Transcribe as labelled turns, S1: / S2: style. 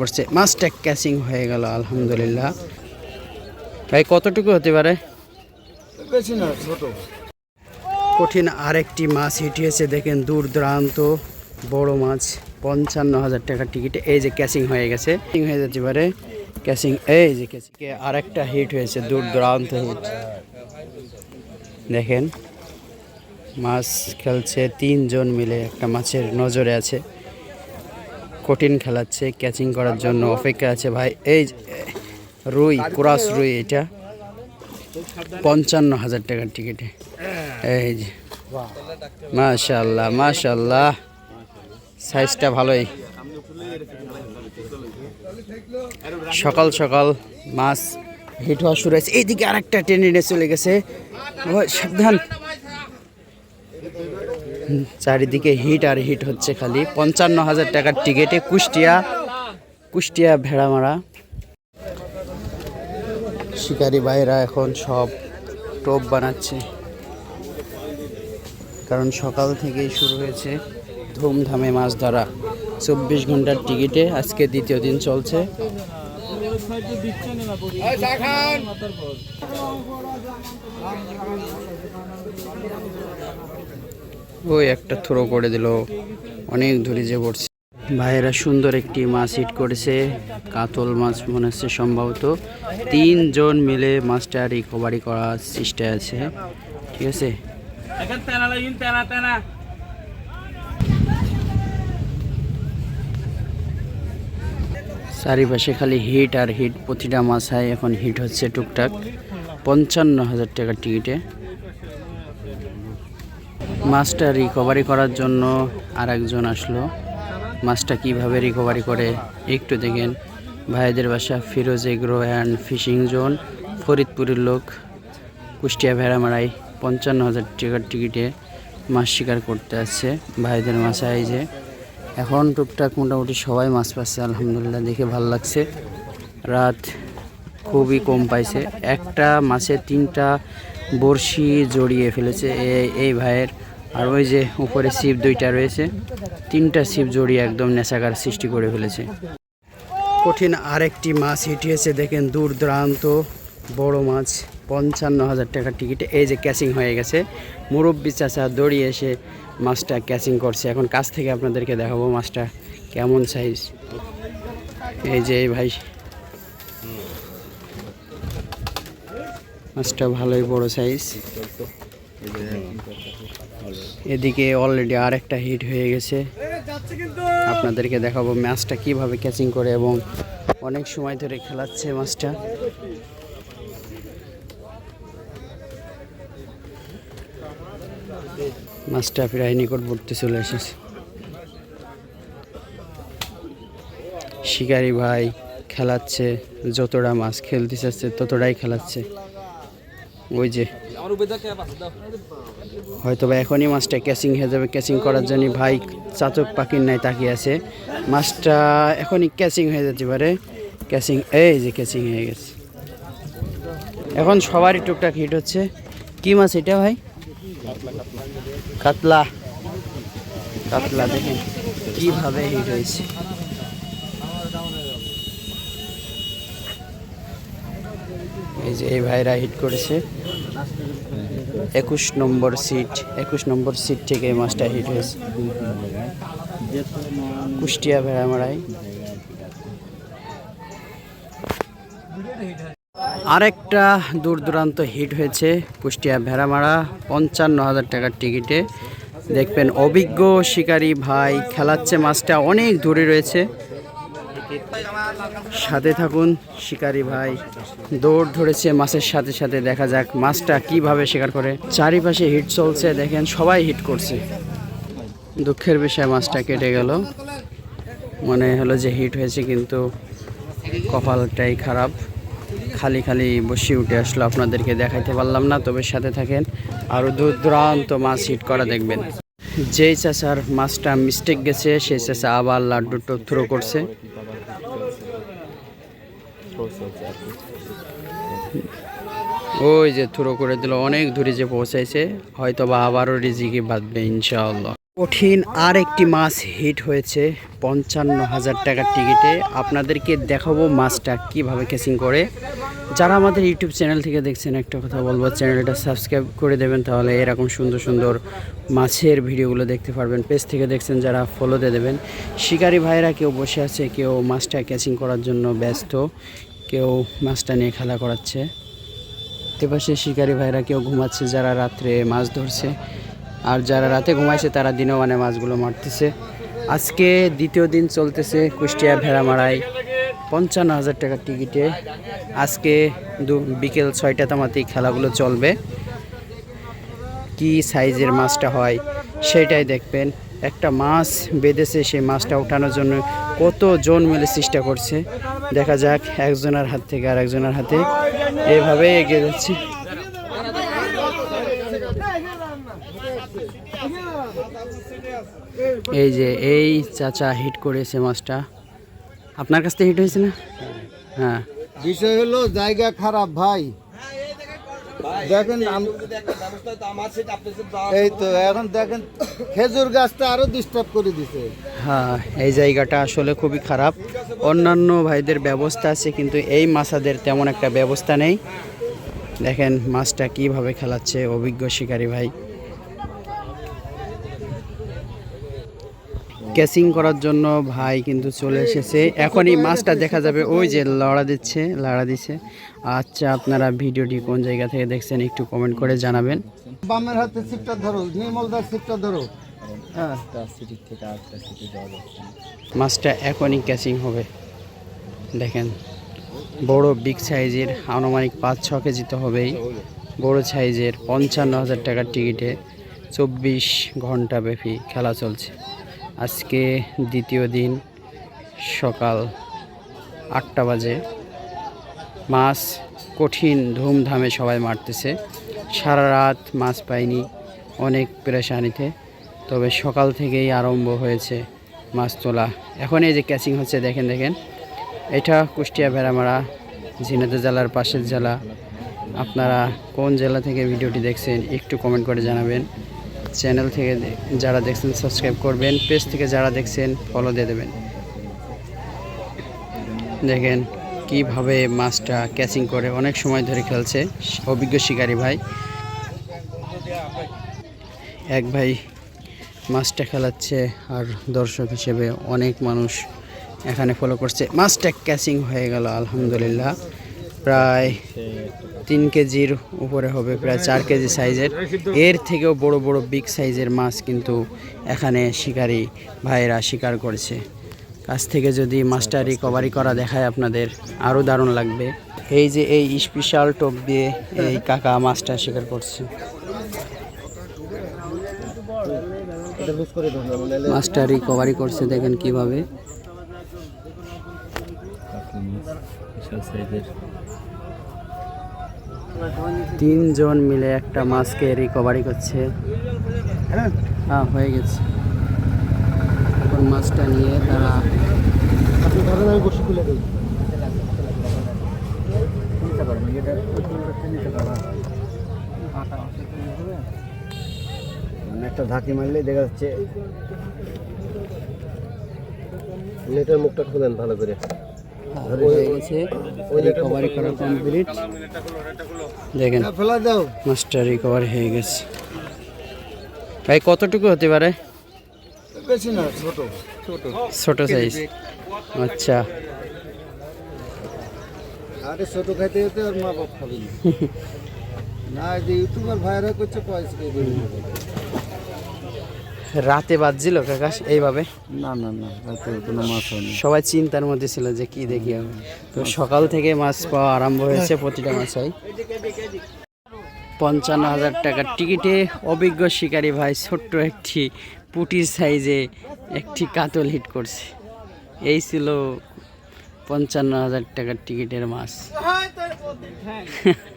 S1: পড়ছে মাছটা ক্যাচিং হয়ে গেল আলহামদুলিল্লাহ। ভাই কতটুকু হতে পারে?
S2: বেশি না ছোট।
S1: কঠিন আরেকটি মাছ হিটিয়েছে দেখেন দূর দূরান্ত বড় মাছ পঞ্চান্ন হাজার টাকার টিকিটে এই যে ক্যাচিং হয়ে গেছে ক্যাচিং হয়ে যেতে পারে। ক্যাচিং এই যে ক্যাচিং আরেকটা হিট হয়েছে দূর দূরান্ত হিট দেখেন মাছ খেলছে তিনজন মিলে একটা মাছের নজরে আছে। কঠিন খেলাচ্ছে ক্যাচিং করার জন্য অপেক্ষা আছে ভাই। এই রুই, ক্রাস রুই এটা। পঞ্চান্ন হাজার টাকার টিকিটে। এই যে মাশাল্লাহ মাশাল্লাহ সাইজটা ভালোই। সকাল সকাল মাছ হিট হওয়া শুরু হয়েছে। এইদিকে আরেকটা টেনে চলে গেছে। সাবধান। চারিদিকে হিট আর হিট হচ্ছে খালি। পঞ্চান্ন হাজার টাকার টিকিটে কুষ্টিয়া কুষ্টিয়া ভেড়ামারা। শিকারি ভাইরা এখন সব টোপ বানাচ্ছে। কারণ সকাল থেকেই শুরু হয়েছে ধুমধামে মাছ ধরা। চব্বিশ ঘণ্টার টিকিটে আজকে দ্বিতীয় দিন চলছে। ওই একটা থ্রো করে দিল। অনেক ধরে যে পড়ছে ভাইয়েরা সুন্দর একটি মাছ হিট করেছে। কাতল মাছ মনে হচ্ছে সম্ভবত। তিনজন মিলে মাছটা রিকভারি করার চেষ্টায় আছে। ঠিক আছে? চারিপাশে খালি হিট আর হিট প্রতিটা মাছায় এখন হিট হচ্ছে টুকটাক। পঞ্চান্ন হাজার টাকার টিকিটে মাছটা রিকভারি করার জন্য আর একজন আসলো। মাছটা কীভাবে রিকভারি করে একটু দেখেন। ভাইদের বাসা Firoz agro and fishing zone, ফরিদপুরের লোক, কুষ্টিয়া ভেড়ামারাই, পঞ্চান্ন হাজার টাকার টিকিটে মাছ শিকার করতে আসছে ভাইদের মাছায় যে। এখন টুকটাক মোটামুটি সবাই মাছ পাচ্ছে, আলহামদুলিল্লাহ, দেখে ভালো লাগছে। রাত খুবই কম পাইছে। একটা মাছে তিনটা বড়শি জড়িয়ে ফেলেছে এই ভাইয়ের। আর ওই যে উপরে ছিপ দুইটা রয়েছে, তিনটা ছিপ জড়িয়ে একদম নেশাকার সৃষ্টি করে ফেলেছে। কঠিন আরেকটি মাছ হিটিয়েছে, দেখেন দূর দূরান্ত বড় মাছ পঞ্চান্ন হাজার টাকার টিকিটে, এই যে ক্যাচিং হয়ে গেছে। মুরব্বি চাচা দড়িয়ে এসে মাছটা ক্যাচিং করছে। এখন কাছ থেকে আপনাদেরকে দেখাবো মাছটা কেমন সাইজ এই যে ভাই, মাছটা ভালোই বড় সাইজ এদিকে অলরেডি আর একটা হিট হয়ে গেছে। আপনাদেরকে দেখাবো ম্যাচটা কীভাবে ক্যাচিং করে এবং অনেক সময় ধরে খেলাচ্ছে মাছটা মাছটা প্রায় নিকটবর্তী চলে এসেছে। শিকারি ভাই খেলাচ্ছে, যতটা মাছ খেলতে চাচ্ছে ততটাই খেলাচ্ছে। ওই যে। হয়তো বা এখনই মাছটা ক্যাচিং হয়ে যাবে। ক্যাচিং করার জন্য ভাই চাতক পাখির নাই তাকিয়ে আছে। মাছটা এখনই ক্যাচিং হয়ে যেতে পারে। ক্যাচিং এই যে ক্যাচিং হয়ে গেছে। এখন সবারই টুকটাক হিট হচ্ছে। কি মাছ এটা ভাই? কাতলা। কাতলা, দেখেন। কীভাবে হিট হয়েছে। এই যে এই ভাইরা হিট করেছে। একুশ নম্বর সিট একুশ নম্বর সিট থেকে এই মাছটা হিট হয়েছে। কুষ্টিয়া ভেড়ামারাই আরেকটা দূর দূরান্ত হিট হয়েছে কুষ্টিয়া ভেড়ামারা, পঞ্চান্ন হাজার টাকার টিকিটে দেখবেন অভিজ্ঞ শিকারী ভাই খেলাচ্ছে মাছটা অনেক দূরে রয়েছে। সাথে থাকুন, শিকারি ভাই। দৌড় ধরেছে মাছের সাথে সাথে, দেখা যাক মাছটা কীভাবে শিকার করে। চারিপাশে হিট চলছে, দেখেন সবাই হিট করছে। দুঃখের বিষয়, মাছটা কেটে গেল। মনে হলো যে হিট হয়েছে, কিন্তু কপালটাই খারাপ। খালি খালি বসে উঠে আসলো, আপনাদেরকে দেখাইতে পারলাম না, তবে সাথে থাকেন। আরও দূর দূরান্ত মাছ হিট করা দেখবেন। যেই চাচার মাছটা মিস্টেক গেছে, সেই চাচা আবার লাড্ডু থ্রো করছে। ওই যে থ্রো করে দিল, অনেক দূরে যে পৌঁছাইছে হয়তো বা আবারও রিজিকে বাঁধবে, ইনশাআল্লাহ। কঠিন আর একটি মাছ হিট হয়েছে, পঞ্চান্ন হাজার টাকার টিকিটে। আপনাদেরকে দেখাবো মাছটা কীভাবে কেসিং করে। যারা আমাদের ইউটিউব চ্যানেল থেকে দেখছেন, একটা কথা বলব, চ্যানেলটা সাবস্ক্রাইব করে দেবেন, তাহলে এরকম সুন্দর সুন্দর মাছের ভিডিওগুলো দেখতে পারবেন। পেজ থেকে দেখছেন, যারা ফলো দিয়ে দেবেন। শিকারি ভাইরা কেউ বসে আছে, কেউ মাছটা ক্যাচিং করার জন্য ব্যস্ত। কেউ মাছটা নিয়ে খেলা করাচ্ছে। এপাশে শিকারি ভাইরা কেউ ঘুমাচ্ছে, যারা রাত্রে মাছ ধরছে। আর যারা রাতে ঘুমাইছে, তারা দিনও মানে মাছগুলো মারতেছে। আজকে দ্বিতীয় দিন চলতেছে কুষ্টিয়া ভেড়ামারায় পঞ্চান্ন হাজার টাকার টিকিটে আজকে দু, বিকেল ছয়টা তামাতেই খেলাগুলো চলবে। কি সাইজের মাছটা হয়, সেটাই দেখবেন। একটা মাছ বেঁধেছে, সেই মাছটা ওঠানোর জন্য কত জন মিলে চেষ্টা করছে। দেখা যাক একজনের হাত থেকে আর একজনের হাতে এভাবে এগিয়ে যাচ্ছে। এই যে, এই চাচা হিট করেছে মাছটা। আপনার কাছ থেকে হিট হয়েছে না? হ্যাঁ।
S2: বিষয় হলো, জায়গা খারাপ ভাই। দেখেন আম- এই তো এখন দেখেন খেজুর গাছটা আরও ডিস্টার্ব করে দিছে।
S1: হ্যাঁ এই জায়গাটা আসলে খুবই খারাপ। অন্যান্য ভাইদের ব্যবস্থা আছে কিন্তু এই মাছাদের তেমন একটা ব্যবস্থা নেই। দেখেন মাছটা কীভাবে খেলাচ্ছে অভিজ্ঞ শিকারী ভাই। ক্যাচিং করার জন্য ভাই কিন্তু চলে এসেছে। এখনই মাছটা দেখা যাবে। ওই যে লড়া দিচ্ছে লড়া দিচ্ছে আচ্ছা আপনারা ভিডিওটি কোন জায়গা থেকে দেখছেন একটু কমেন্ট করে জানাবেন।
S2: বামের হাতে সিটটা ধরো নির্মলদার সিটটা ধরো। হ্যাঁ।
S1: মাছটা এখনই ক্যাচিং হবে। দেখেন বড় বিগ সাইজের আনুমানিক পাঁচ ছ কেজি তো হবেই। বড় সাইজের পঞ্চান্ন হাজার টাকার টিকিটে চব্বিশ ঘণ্টা ব্যাপী খেলা চলছে। আজকে দ্বিতীয় দিন সকাল আটটা বাজে। মাছ কঠিন ধুমধামে সবাই মারতেছে। সারা রাত মাছ পাইনি, অনেক পেরেশানিতে। তবে সকাল থেকেই আরম্ভ হয়েছে মাছ তোলা। এখন এই যে ক্যাচিং হচ্ছে, দেখেন দেখেন। এটা কুষ্টিয়া ভেড়ামারা, ঝিনাইদহ জেলার পাশের জেলা। আপনারা কোন জেলা থেকে ভিডিওটি দেখছেন একটু কমেন্ট করে জানাবেন। চ্যানেল থেকে যারা দেখছেন সাবস্ক্রাইব করবেন। পেজ থেকে যারা দেখছেন ফলো দিয়ে দেবেন। দেখেন কীভাবে মাছটা ক্যাচিং করে। অনেক সময় ধরে খেলছে। অভিজ্ঞ শিকারী ভাই। এক ভাই মাছটা খেলাচ্ছে আর দর্শক হিসেবে অনেক মানুষ এখানে ফলো করছে। মাছটা ক্যাচিং হয়ে গেল, আলহামদুলিল্লাহ। প্রায় তিন কেজির উপরে হবে, প্রায় চার কেজি সাইজের। এর থেকেও বড় বড় বিগ সাইজের মাছ কিন্তু এখানে শিকারী ভাইয়েরা শিকার করছে। কাছ থেকে যদি মাছটা রিকভারি করা দেখায় আপনাদের, আরও দারুণ লাগবে। এই যে এই স্পেশাল টোপ দিয়ে এই কাকা মাছটা শিকার করছে। মাছটা রিকভারি করছে, দেখেন কীভাবে। তিনজন মিলে একটা মাছকে রিকভারি করছে। হ্যাঁ হয়ে গেছে। এখন মাছটা নিয়ে তারা
S2: একটা ধাকি মারলেই দেখা যাচ্ছে নেটের মুখটা খুলেন ভালো করে।
S1: হয়ে গেছে রিকভারি করা কমপ্লিট দেখেন
S2: ফেলা দাও।
S1: মাছটা রিকভারি হয়ে গেছে। ভাই কতটুকু হতে পারে?
S2: বেশি না ছোট। ছোট।
S1: ছোট সাইজ আচ্ছা।
S2: আরে ছোট খাইতে যেতে আর মা বাপ খাবে না। যে ইউটিউবার ভাইরা করছে পয়সা।
S1: রাতে বাজছিল কাকাশ এইভাবে?
S2: না না না রাতে কোনো মাছ হয়নি।
S1: সবাই চিন্তার মধ্যে ছিল যে কি দেখি আমি তো সকাল থেকে মাছ পাওয়া আরম্ভ হয়েছে প্রতিটা মাছাই। পঞ্চান্ন হাজার টাকার টিকিটে অভিজ্ঞ শিকারী ভাই ছোট্ট একটি পুটির সাইজে একটি কাতল হিট করছে। এই ছিল পঞ্চান্ন হাজার টাকার টিকিটের মাছ।